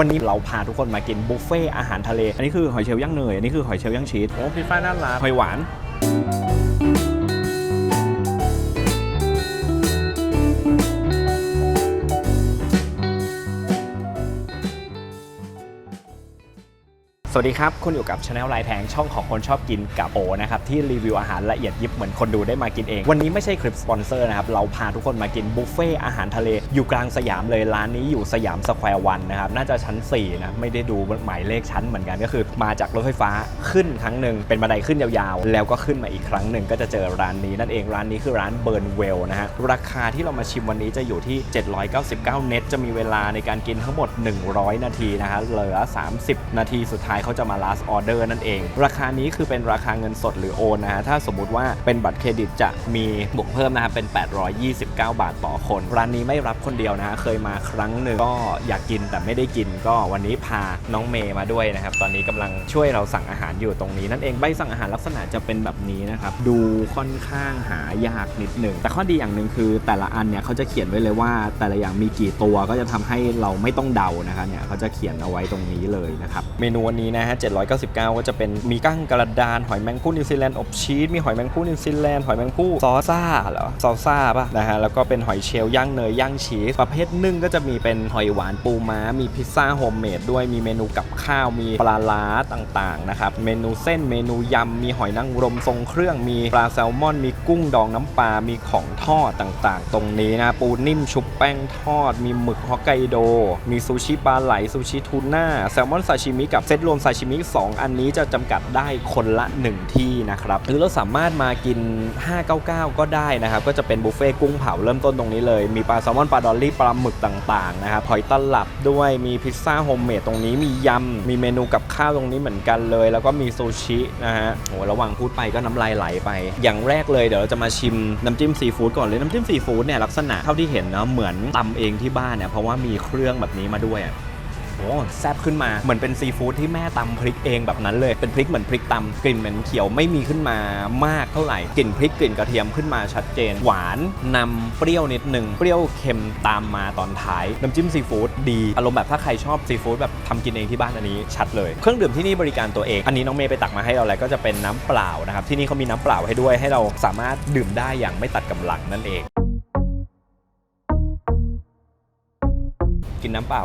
วันนี้เราพาทุกคนมากินบุฟเฟ่อาหารทะเล อันนี้คือหอยเชลล์ย่างเนย อันนี้คือหอยเชลล์ย่างชีส โอ้พี่ฝ้ายน่ารักหอยหวาน สวัสดีครับ คุณอยู่กับช anel ลายแทงช่องของคนชอบกินกับโอนะครับ ที่รีวิวอาหารละเอียดยิบเหมือนคนดูได้มากินเอง วันนี้ไม่ใช่คลิปสปอนเซอร์นะครับ เราพาทุกคนมากินบุฟเฟ่อาหารทะเล อยู่กลางสยามเลยร้านนี้อยู่สยามสแควร์วันนะครับ น่าจะชั้น 4 นะ ไม่ได้ดูหมายเลขชั้นเหมือนกันก็คือ มาจากรถไฟฟ้าขึ้นครั้งหนึ่งเป็นบันไดขึ้นยาวๆ แล้วก็ขึ้นมาอีกครั้งหนึ่งก็จะเจอร้านนี้นั่นเองร้านนี้คือร้านเบิร์นเวลนะฮะราคาที่เรามาชิมวันนี้จะอยู่ที่ 799 เน็ตจะมีเวลาในการกินทั้งหมด 100 นาทีนะฮะเหลือ 30 นาทีสุดท้ายเขาจะมา last order นั่นเอง ราคานี้คือเป็นราคาเงินสดหรือโอนนะฮะถ้าสมมุติว่าเป็นบัตรเครดิตจะมีบวกเพิ่มนะฮะเป็น 829 บาทต่อคน ร้านนี้ไม่รับคนเดียวนะฮะเคยมาครั้งหนึ่งก็อยากกินแต่ไม่ได้กินก็วันนี้พาน้องเมย์มาด้วยนะครับ ตอนนี้กำลังช่วยเราสั่งอาหารอยู่ตรงนี้นั่นเองใบสั่งอาหารลักษณะจะเป็นแบบนี้นะครับดูค่อนข้างหายากนิดหนึ่งแต่ข้อดีอย่างหนึ่งคือแต่ละอันเนี่ยเขาจะเขียนไว้เลยว่า แต่ละอย่างมีกี่ตัวก็จะทำให้เราไม่ต้องเดานะครับเนี่ยเขาจะเขียนเอาไว้ตรงนี้เลยนะครับเมนูวันนี้นะฮะ 799 ก็จะเป็นมีกั้งกระดาน หอยแมงผู้นิวซีแลนด์อบชีส มีหอยแมงผู้นิวซีแลนด์ หอยแมงผู้ซอซ่าเหรอ ซอซ่าป่ะนะฮะ แล้วก็เป็นหอยเชลล์ย่างเนยย่างชีส ประเภทนึ่งก็จะมีเป็นหอยหวานปูม้า มีพิซซ่าโฮมเมดด้วย มีเมนูกับข้าว มีปลาล้าต่างๆนะครับ เมนูเส้น เมนูยำ มีหอยนางรมทรงเครื่อง มีปลาแซลมอน มีกุ้งดองน้ำปลา มีของทอดต่างๆ ตรงนี้นะ ปูนิ่มชุบแป้งทอด มีหมึกฮอกไกโด มีซูชิปลาไหล ซูชิทูน่า แซลมอนซาชิมิกับเซตรวมซาชิมิ2 อันนี้จะจำกัดได้คนละ 1 ที่นะครับหรือเราสามารถมากิน 599 ก็ได้นะครับ ก็จะเป็นบุฟเฟ่ต์กุ้งเผาเริ่มต้นตรงนี้เลย มีปลาแซลมอนปลาดอลลี่ปลาหมึกต่างๆนะครับหอยตลับด้วยมีพิซซ่าโฮมเมดตรงนี้มียำมีเมนูกับข้าวตรงนี้เหมือนกันเลย แล้วก็มีซูชินะฮะโหระหว่างพูดไปก็น้ำลายไหลไป อย่างแรกเลยเดี๋ยวเราจะมาชิมน้ำจิ้มซีฟู้ดก่อนเลยน้ำจิ้มซีฟู้ดเนี่ยลักษณะเท่าที่เห็นนะเหมือนตำเองที่บ้านเนี่ยเพราะว่ามีเครื่องแบบนี้มาด้วยอะ แซบขึ้นมา เหมือนเป็นซีฟู้ดที่แม่ตำพริกเองแบบนั้นเลย เป็นพริกเหมือนพริกตำกลิ่นเหม็นเขียวไม่มีขึ้นมามากเท่าไหร่ กลิ่นพริกกลิ่นกระเทียมขึ้นมาชัดเจน หวานนำเปรี้ยวนิดหนึ่งเปรี้ยวเค็มตามมาตอนท้าย น้ำจิ้มซีฟู้ดดี อารมณ์แบบถ้าใครชอบซีฟู้ดแบบทำกินเองที่บ้านอันนี้ชัดเลย เครื่องดื่มที่นี่บริการตัวเอง อันนี้น้องเมย์ไปตักมาให้เราแล้วก็จะเป็นน้ำเปล่านะครับ ที่นี่เขามีน้ำเปล่าให้ด้วย ให้เราสามารถดื่มได้อย่างไม่ตัดกำลังนั่นเอง กินน้ำเปล่า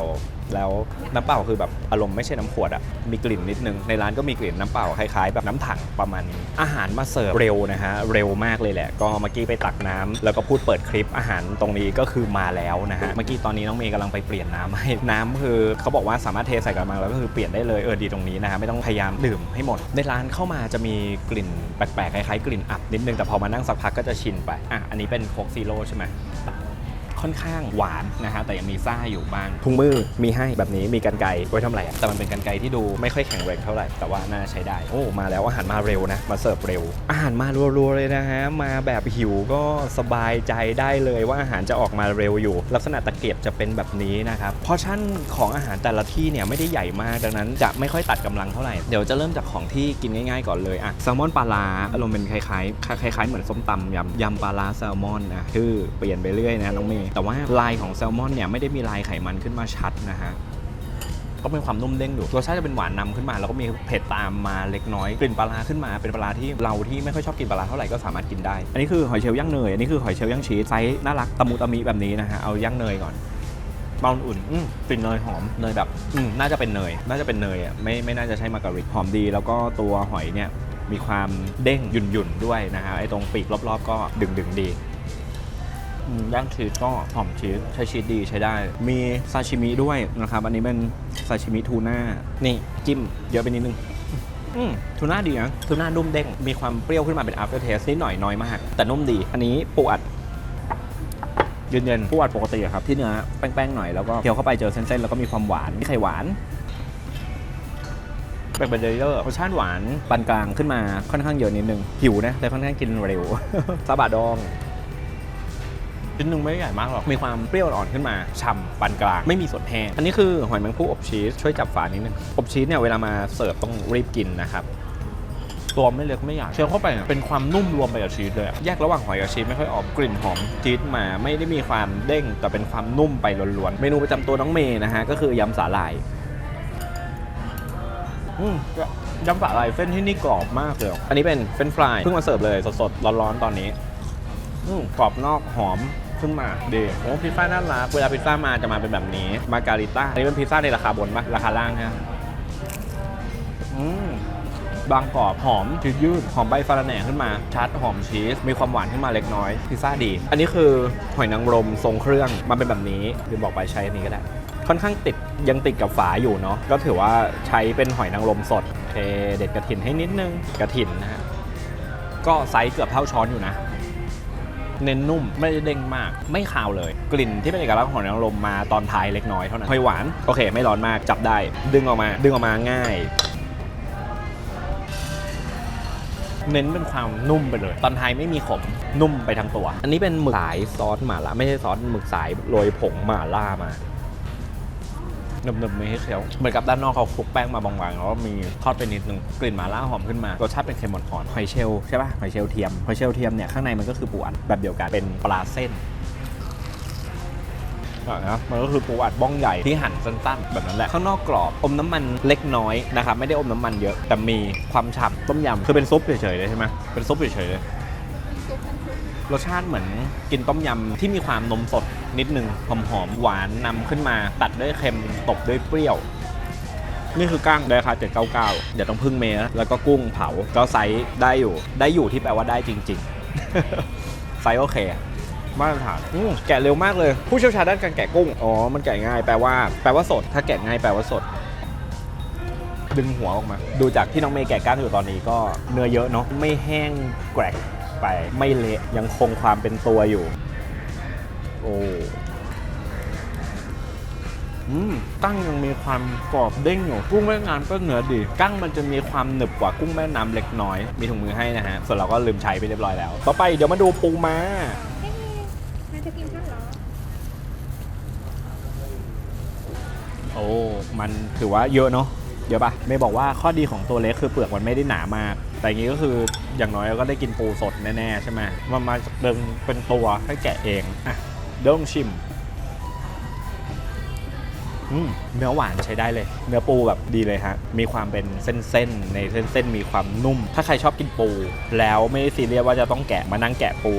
แล้วน้ำเปล่าคือแบบอารมณ์ไม่ใช่น้ำขวดอะมีกลิ่นนิดนึง ในร้านก็มีกลิ่นน้ำเปล่าคล้ายๆแบบน้ำถังประมาณนี้อาหารมาเสิร์ฟเร็วนะฮะเร็วมากเลยแหละ ก็เมื่อกี้ไปตักน้ำแล้วก็พูดเปิดคลิปอาหารตรงนี้ก็คือมาแล้วนะฮะเมื่อกี้ตอนนี้น้องเมย์กำลังไปเปลี่ยนน้ำให้น้ำคือเขาบอกว่าสามารถเทใส่กระมังแล้วก็คือเปลี่ยนได้เลยเออดีตรงนี้นะฮะไม่ต้องพยายามดื่มให้หมด ในร้านเข้ามาจะมีกลิ่นแปลกๆคล้ายๆกลิ่นอับนิดนึงแต่พอมานั่งสักพักก็จะชินไปอะอันนี้เป็นโคกซีโร่ใช่ไหม ค่อนข้างหวานนะฮะแต่ยังมีซ่าอยู่บ้างถุงมือมีให้แบบนี้มีกันไกรไว้ทำอะไรอะแต่มันเป็นกันไกรที่ดูไม่ค่อยแข็งแรงเท่าไหร่แต่ว่าน่าใช้ได้โอ้มาแล้วอาหารมาเร็วนะมาเสิร์ฟเร็ว อาหารมารัวๆเลยนะฮะมาแบบหิวก็สบายใจได้เลยว่าอาหารจะออกมาเร็วอยู่ ลักษณะตะเกียบจะเป็นแบบนี้นะครับพอชั่นของอาหารแต่ละที่เนี่ยไม่ได้ใหญ่มากดังนั้นจะไม่ค่อยตัดกำลังเท่าไหร่เดี๋ยวจะเริ่มจากของที่กินง่ายๆก่อนเลยอะแซลมอนปลาลาอารมณ์เป็นคล้ายๆคล้ายๆเหมือนส้มตำยำยำปลาลาแซลมอนนะคือเปลี่ยนไปเรื่อยนะน้องเมย์แต่ว่าลายของแซลมอนเนี่ยไม่ได้มีลายไขมันขึ้นมาชัดนะฮะก็เป็นความนุ่มเด้งอยู่รสชาติจะเป็นหวานนำขึ้นมา แล้วก็มีเผ็ดตามมาเล็กน้อยกลิ่นปลาขึ้นมา เป็นปลาที่เราที่ไม่ค่อยชอบกินปลาเท่าไหร่ก็สามารถกินได้ อันนี้คือหอยเชลล์ย่างเนย อันนี้คือหอยเชลล์ย่างชีสไซส์น่ารักตะมุตะมิแบบนี้นะฮะ เอาย่างเนยก่อนเบาอุ่นอืมกลิ่นเนยหอม เนยแบบอืมน่าจะเป็นเนย น่าจะเป็นเนยอะ ไม่ ไม่น่าจะใช่มาการิกหอมดี แล้วก็ตัวหอยเนี่ย มีความเด้งหยุ่นหยุ่นๆด้วยนะฮะ ไอ้ตรงปีกรอบๆ ก็ดึงๆดี ย่างชีสก็หอมชีสใช้ชีสดีใช้ได้ มีซาชิมิด้วยนะครับ อันนี้เป็นซาชิมิทูน่า นี่จิ้มเยอะไปนิดนึงอืมทูน่าดีนะทูน่านุ่มเด้ง มีความเปรี้ยวขึ้นมาเป็น after taste นิดหน่อยน้อยมาก แต่นุ่มดี อันนี้ปูอัดเย็นๆปูอัดปกติอะครับ ที่เนื้อแป้งๆหน่อยแล้วก็เคี้ยวเข้าไปเจอเส้นๆ แล้วก็มีความหวานมีไข่หวานเป็นเบเดอร์รสชาติหวานปานกลางขึ้นมาค่อนข้างเยอะนิดนึงหิวนะแต่ค่อนข้างกินเร็วซาบะดอง ชิ้นหนึ่งไม่ใหญ่มากหรอก มีความเปรี้ยวอ่อนขึ้นมา ฉ่ำปานกลาง ไม่มีส่วนแห้ง อันนี้คือหอยแมงผู้อบชีส ช่วยจับฝานิดนึง อบชีสเนี่ยเวลามาเสิร์ฟต้องรีบกินนะครับ ตัวไม่เล็กไม่ใหญ่เคี้ยวเข้าไปเนี่ยเป็นความนุ่มรวมไปกับชีสเลยอะแยกระหว่างหอยกับชีสไม่ค่อยออกกลิ่นหอมชีสมา ไม่ได้มีความเด้ง แต่เป็นความนุ่มไปล้วนๆ เมนูประจำตัวน้องเมย์นะฮะ ก็คือยำสาหร่ายอืมยำสาหร่ายเส้นที่นี่กรอบมากเลย อันนี้เป็นเฟรนช์ฟรายเพิ่งมาเสิร์ฟเลยสดๆร้อนๆตอนนี้อืมกรอบนอกหอม เพิ่งมาดีโอ้พิซซ่าน่ารักเวลาพิซซ่ามาจะมาเป็นแบบนี้ มาการิต้าอันนี้เป็นพิซซ่าในราคาบนปะราคาล่างฮะอืมบางกรอบหอมยืดยืดหอมใบฟาราแหน่ขึ้นมาชัดหอมชีส มีความหวานขึ้นมาเล็กน้อยพิซซ่าดี อันนี้คือหอยนางรมทรงเครื่องมาเป็นแบบนี้ลืมบอกไปใช้อันนี้ก็ได้ ค่อนข้างติดยังติดกับฝาอยู่เนาะก็ถือว่าใช้เป็นหอยนางรมสดเคเด็ดกระถินให้นิดนึงกระถินนะฮะก็ไซส์เกือบเท่าช้อนอยู่นะ เน้นนุ่มไม่ได้เด้งมาก ไม่คาวเลย กลิ่นที่เป็นเอกลักษณ์ของนางรมมาตอนท้ายเล็กน้อยเท่านั้นหอยหวานโอเค ไม่ร้อนมากจับได้ ดึงออกมา ดึงออกมาง่ายเน้นเป็นความนุ่มไปเลย ตอนท้ายไม่มีขมนุ่มไปทั้งตัว อันนี้เป็นหมึกสายซอสหม่าล่าไม่ใช่ซอสหมึกสายโรยผงหม่าล่ามา หนึบๆไม่ให้เคี้ยวเหมือนกับด้านนอกเขาคลุกแป้งมาบางๆแล้วก็มีทอดไปนิดนึงกลิ่นหม่าล่าหอมขึ้นมารสชาติเป็นเค็มอ่อนๆหอยเชลล์ใช่ป่ะหอยเชลล์เทียมหอยเชลล์เทียมเนี่ยข้างในมันก็คือปูอัดแบบเดียวกันเป็นปลาเส้นอะนะมันก็คือปูอัดบ้องใหญ่ที่หั่นสั้นๆ แบบนั้นแหละ ข้างนอกกรอบ อมน้ำมันเล็กน้อยนะครับ ไม่ได้อมน้ำมันเยอะ แต่มีความฉ่ำต้มยำคือเป็นซุปเฉยๆเลยใช่ไหมเป็นซุปเฉยๆเลยรสชาติเหมือนกินต้มยำที่มีความนมสด นิดนึงหอมๆหวานนำขึ้นมา ตัดด้วยเค็มตบด้วยเปรี้ยว นี่คือกั้งราคา799 เดี๋ยวต้องพึ่งเมย์แล้วก็กุ้งเผาก็ไซส์ได้อยู่ ได้อยู่ที่แปลว่าได้จริง ๆ ไซส์โอเคมาตรฐานแกะเร็วมากเลย ผู้เชี่ยวชาญด้านการแกะกุ้ง อ๋อ มันแกะง่าย แปลว่า แปลว่าสด ถ้าแกะง่าย แปลว่าสด ดึงหัวออกมา ดูจากที่น้องเมย์แกะก้างอยู่ตอนนี้ก็เนื้อเยอะเนาะ ไม่แห้งแกรกไป ไม่เละ ยังคงความเป็นตัวอยู่ อ้อืมกั้งยังมีความกรอบเด้งอยู่กุ้งแม่น้ำก็เนื้อดีกั้งมันจะมีความหนึบกว่ากุ้งแม่น้ำเล็กน้อย มีถุงมือให้นะฮะ ส่วนเราก็ลืมใช้ไปเรียบร้อยแล้ว ต่อไปเดี๋ยวมาดูปูม้าเอ๊ะนายจะกินข้าวเหรอ โอ้ มันถือว่าเยอะเนาะ เยอะปะไม่บอกว่าข้อดีของตัวเล็กคือเปลือกมันไม่ได้หนามาก แต่อย่างนี้ก็คืออย่างน้อยเราก็ได้กินปูสดแน่ๆใช่ไหมมันมาเดิมเป็นตัวให้แกะเองอะ เดี๋ยวลองชิมเนื้อหวานใช้ได้เลย เนื้อปูแบบดีเลยฮะ มีความเป็นเส้นๆ ในเส้นๆ มีความนุ่ม ถ้าใครชอบกินปู แล้วไม่ซีเรียสว่าจะต้องแกะมานั่งแกะปู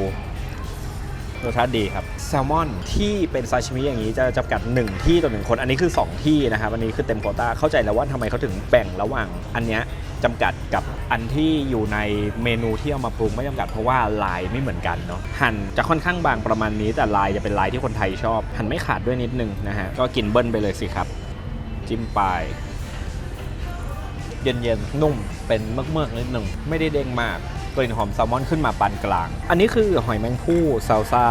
รสชาติดีครับแซลมอนที่เป็นซาชิมิอย่างนี้จะจำกัด 1 ที่ต่อหนึ่งคน อันนี้คือ 2 ที่นะครับอันนี้คือเต็มโควต้าเข้าใจแล้วว่าทำไมเขาถึงแบ่งระหว่างอันเนี้ยจำกัดกับอันที่อยู่ในเมนูที่เอามาปรุงไม่จำกัดเพราะว่าลายไม่เหมือนกันเนาะหั่นจะค่อนข้างบางประมาณนี้แต่ลายจะเป็นลายที่คนไทยชอบ หั่นไม่ขาดด้วยนิดนึงนะฮะก็กินเบิ้ลไปเลยสิครับ จิ้มไปเย็นๆนุ่มเป็นเมือกๆนิดหนึ่งไม่ได้เด้งมาก กลิ่นหอมแซลมอนขึ้นมาปานกลาง อันนี้คือหอยแมงผู้ซาลซ่า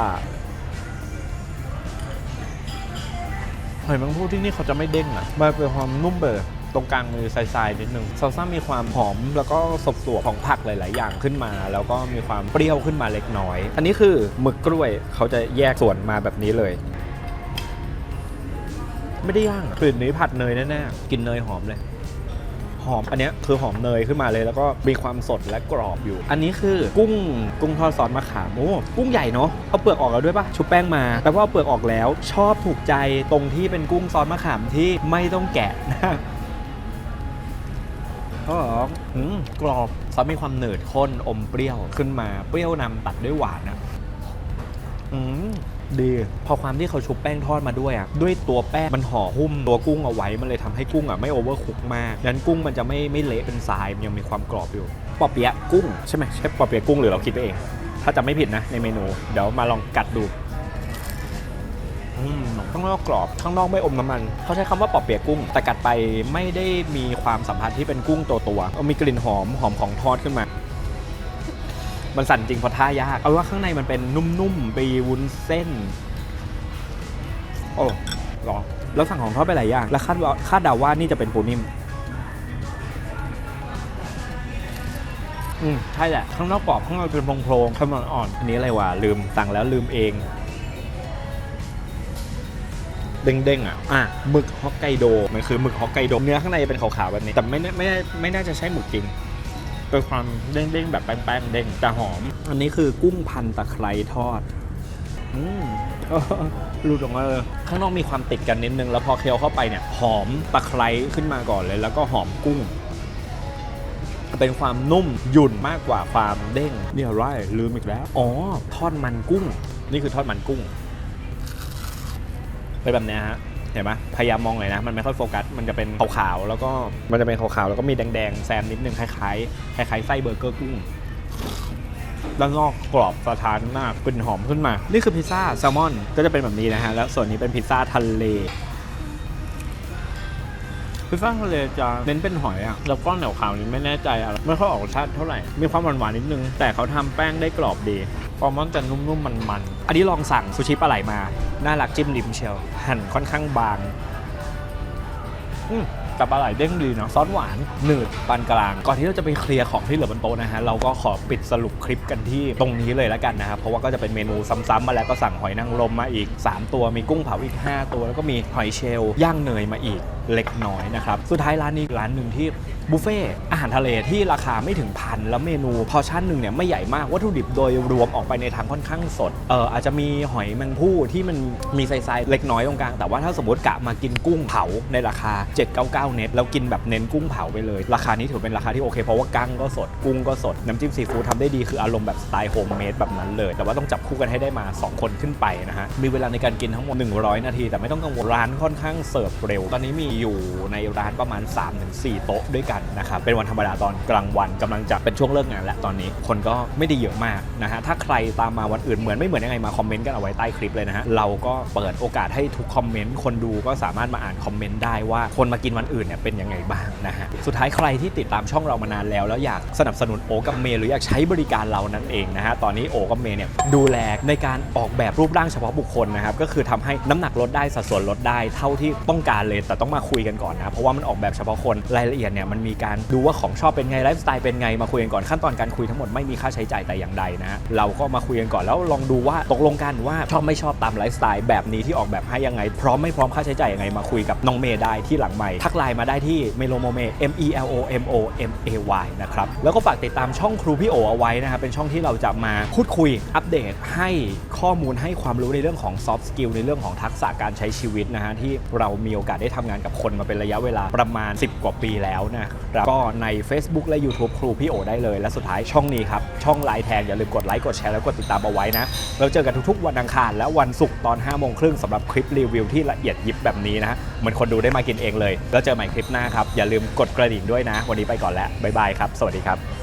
หอยแมงผู้ที่นี่เขาจะไม่เด้งอะมันเป็นความนุ่มเบอร์ตรงกลางมือทรายๆนิดนึงซาลซ่ามีความหอมแล้วก็สบสวของผักหลาย ๆ อย่างขึ้นมา แล้วก็มีความเปรี้ยวขึ้นมาเล็กน้อย อันนี้คือหมึกกล้วยเขาจะแยกส่วนมาแบบนี้เลย ไม่ได้ย่างอะกลิ่นนี้ผัดเนยแน่ๆกินเนยหอมเลย หอมอันเนี้ยคือหอมเนยขึ้นมาเลย แล้วก็มีความสดและกรอบอยู่ อันนี้คือกุ้งกุ้งทอดซอสมะขามโอ้กุ้งใหญ่เนาะเอาเปลือกออกแล้วด้วยปะชุบแป้งมาแต่ว่าเอาเปลือกออกแล้ว ชอบถูกใจตรงที่เป็นกุ้งซอสมะขามที่ไม่ต้องแกะนะก็อืมกรอบซอสมีความหนืดข้นอมเปรี้ยวขึ้นมาเปรี้ยวนำตัดด้วยหวานอะอืม ดี พอความที่เขาชุบแป้งทอดมาด้วยอะด้วยตัวแป้งมันห่อหุ้มตัวกุ้งเอาไว้มันเลยทำให้กุ้งอะไม่โอเวอร์คุกมากดังนั้นกุ้งมันจะไม่ไม่เละเป็นทรายมันยังมีความกรอบอยู่ปอเปี๊ยะกุ้งใช่ไหมใช่ปอเปี๊ยะกุ้งหรือเราคิดไปเอง ถ้าจะไม่ผิดนะในเมนู เดี๋ยวมาลองกัดดูข้างนอกกรอบข้างนอกไม่อมน้ำมัน เขาใช้คำว่าปอเปี๊ยะกุ้ง แต่กัดไปไม่ได้มีความสัมผัสที่เป็นกุ้งตัวตัวๆมีกลิ่นหอมหอมของทอดขึ้นมา มันสั่นจริงเพราะท่ายาก เอาว่าข้างในมันเป็นนุ่มๆไปวุ้นเส้น โอ้หรอแล้วสั่งของทอดไปหลายอย่าง แล้วคาดว่าคาดเดาว่านี่จะเป็นปูนิ่ม อืมใช่แหละ ข้างนอกกรอบข้างในเป็นโพรงๆข้างนอกอ่อน อันนี้อะไรวะ ลืมสั่งแล้วลืมเอง เด้งๆอะ อะหมึกฮอกไกโด มันคือหมึกฮอกไกโด เนื้อข้างในเป็นขาวๆแบบนี้ แต่ไม่แน่ไม่แน่ไม่น่าจะใช่หมึกจริง เป็นความเด้งๆแบบแป้งๆเด้งแต่หอม อันนี้คือกุ้งพันตะไคร้ทอดอืมรูดออกมาเลยข้างนอกมีความติดกันนิดนึง แล้วพอเคี้ยวเข้าไปเนี่ย หอมตะไคร้ขึ้นมาก่อนเลย แล้วก็หอมกุ้ง เป็นความนุ่มหยุ่นมากกว่าความเด้งเนี่ยไรลืมอีกแล้ว อ๋อ ทอดมันกุ้ง นี่คือทอดมันกุ้งเป็นแบบเนี้ยฮะเห็นไหมพยายามมองเลยนะ มันไม่ค่อยโฟกัส มันจะเป็นขาวๆ แล้วก็มันจะเป็นขาวๆ แล้วก็มีแดงๆ แซมนิดนึงคล้ายๆ คล้ายๆ ไส้เบอร์เกอร์กุ้ง ด้านนอกกรอบสะท้านมากกลิ่นหอมขึ้นมา นี่คือพิซซ่าแซลมอน ก็จะเป็นแบบนี้นะฮะ แล้วส่วนนี้เป็นพิซซ่าทะเล พิซซ่าทะเลจะเน้นเป็นหอยอะแล้วก้อนเหนียวขาวนี้ไม่แน่ใจอะไร ไม่ค่อยออกรสชาติเท่าไหร่ มีความหวานๆนิดนึง แต่เขาทำแป้งได้กรอบดี ฟอร์มอนจะนุ่มๆมันๆ อันนี้ลองสั่งซูชิปลาไหลมา น่ารักจิ้มริมเชียวหั่นค่อนข้างบางอืมแต่ปลาไหลเด้งดีเนาะซอสหวานหนืดปานกลาง ก่อนที่เราจะไปเคลียร์ของที่เหลือบนโต๊ะนะฮะ เราก็ขอปิดสรุปคลิปกันที่ตรงนี้เลยแล้วกันนะครับ เพราะว่าก็จะเป็นเมนูซ้ำๆมาแล้วก็สั่งหอยนางรมมาอีก 3 ตัวมีกุ้งเผาอีก 5 ตัวแล้วก็มีหอยเชลย่างเนยมาอีก เล็กน้อยนะครับ สุดท้ายร้านนี้ร้านหนึ่งที่บุฟเฟ่อาหารทะเลที่ราคาไม่ถึงพันแล้วเมนูพอชั่นหนึ่งเนี่ยไม่ใหญ่มากวัตถุดิบโดยรวมออกไปในทางค่อนข้างสดเอออาจจะมีหอยแมงผู้ที่มันมีไซส์เล็กน้อยตรงกลาง แต่ว่าถ้าสมมติกะมากินกุ้งเผาในราคา 799 เน็ตแล้วกินแบบเน้นกุ้งเผาไปเลย ราคานี้ถือเป็นราคาที่โอเคเพราะว่ากั้งก็สดกุ้งก็สดน้ำจิ้มซีฟู้ดทำได้ดีคืออารมณ์แบบสไตล์โฮมเมดแบบนั้นเลย แต่ว่าต้องจับคู่กันให้ได้มา 2 คนขึ้นไปนะฮะมีเวลาในการกินทั้งหมด 100 นาที แต่ไม่ต้องกังวลร้านค่อนข้างเสิร์ฟเร็วตอนนี้มีอยู่ในร้านประมาณ 3-4 โต๊ะด้วยกันนะครับเป็นวันธรรมดาตอนกลางวันกำลังจะเป็นช่วงเลิกงานและตอนนี้คนก็ไม่ได้เยอะมากนะฮะถ้าใครตามมาวันอื่นเหมือนไม่เหมือนยังไงมาคอมเมนต์กันเอาไว้ใต้คลิปเลยนะฮะเราก็เปิดโอกาสให้ทุกคอมเมนต์คนดูก็สามารถมาอ่านคอมเมนต์ได้ว่าคนมากินวันอื่นเนี่ยเป็นยังไงบ้างนะฮะสุดท้ายใครที่ติดตามช่องเรามานานแล้ว แล้วอยากสนับสนุนโอกับเมย์หรืออยากใช้บริการเรานั่นเองนะฮะตอนนี้โอกับเมย์เนี่ยดูแลในการออกแบบรูปร่างเฉพาะบุคคลนะครับก็คือทำให้น้ำหนักลดได้สัดส่วนลดได้เท่าที่ต้องการเลยแต่ต้องมาคุยกันก่อนนะเพราะว่ามันออกแบบเฉพาะคนรายละเอียดเนี่ยมันมีการดูว่าของชอบเป็นไงไลฟ์สไตล์เป็นไงมาคุยกันก่อนขั้นตอนการคุยทั้งหมดไม่มีค่าใช้จ่ายแต่อย่างใดนะเราก็มาคุยกันก่อนแล้วลองดูว่าตกลงกันว่าชอบไม่ชอบตามไลฟ์สไตล์แบบนี้ที่ออกแบบให้ยังไง พร้อมไม่พร้อมค่าใช้จ่ายยังไงมาคุยกับน้องเมย์ได้ที่หลังใหม่ทักไลน์มาได้ที่เมโลโมเม M E L O M O M A Y นะครับแล้วก็ฝากติดตามช่องครูพี่โอเอาไว้นะครับเป็นช่องที่เราจะมาพูดคุยอัปเดตให้ข้อมูลให้ความรู้ในเรื่องของ soft skill ในเรื่องของทักษะการใช้ชีวิตนะฮะที่เรามีโอกาสได้ทำงานกับคนมาเป็นระยะเวลาประมาณ 10 กว่าปีแล้วนะครับก็ใน Facebook และ YouTube ครูพี่โอได้เลย และสุดท้ายช่องนี้ครับ ช่องไลน์แทนอย่าลืมกดไลค์กดแชร์แล้วกดติดตามเอาไว้นะ เราเจอกันทุกๆ วันอังคารและวันศุกร์ตอน5โมงครึ่งสำหรับคลิปรีวิวที่ละเอียดยิบแบบนี้นะเหมือนคนดูได้มากินเองเลย แล้วเจอใหม่คลิปหน้าครับอย่าลืมกดกระดิ่งด้วยนะ วันนี้ไปก่อนแล้วบ๊ายบายครับสวัสดีครับ